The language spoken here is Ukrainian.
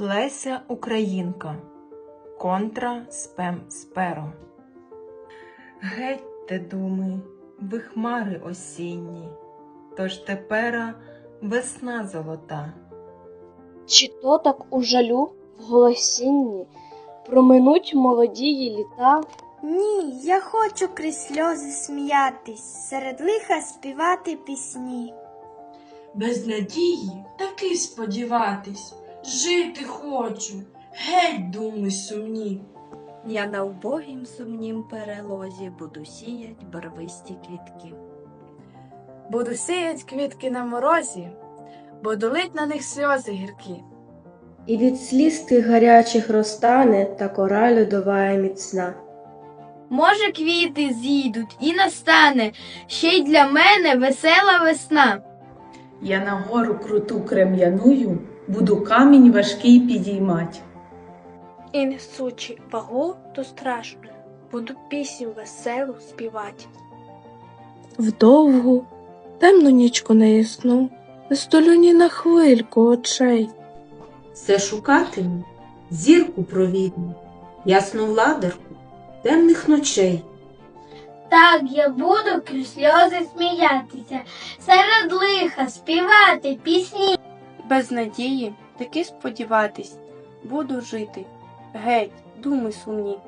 Леся Українка. Контра спем сперо. Гетьте, думи, ви хмари осінні, тож тепера весна золота. Чи то так у жалю в голосінні проминуть молодії літа? Ні, я хочу крізь сльози сміятись, серед лиха співати пісні. Без надії таки сподіватись, жити хочу, геть думи сумні. Я на убогім сумнім перелозі буду сіять барвисті квітки. Буду сіять квітки на морозі, буду лить на них сльози гіркі. І від сліз тих гарячих розтане та кора льодова міцна. Може, квіти зійдуть і настане ще й для мене весела весна. Я на гору круту крем'яную, буду камінь важкий підіймать. І несучи вагу, то страшно, буду пісню веселу співати. Вдовгу, темну нічку неясну, не столю ні на хвильку очей. Все шукатиму зірку провідну, ясну владарку темних ночей. Так я буду крізь сльози сміятися, серед лиха співати пісні. Без надії таки сподіватись, буду жити. Геть, думи сумні.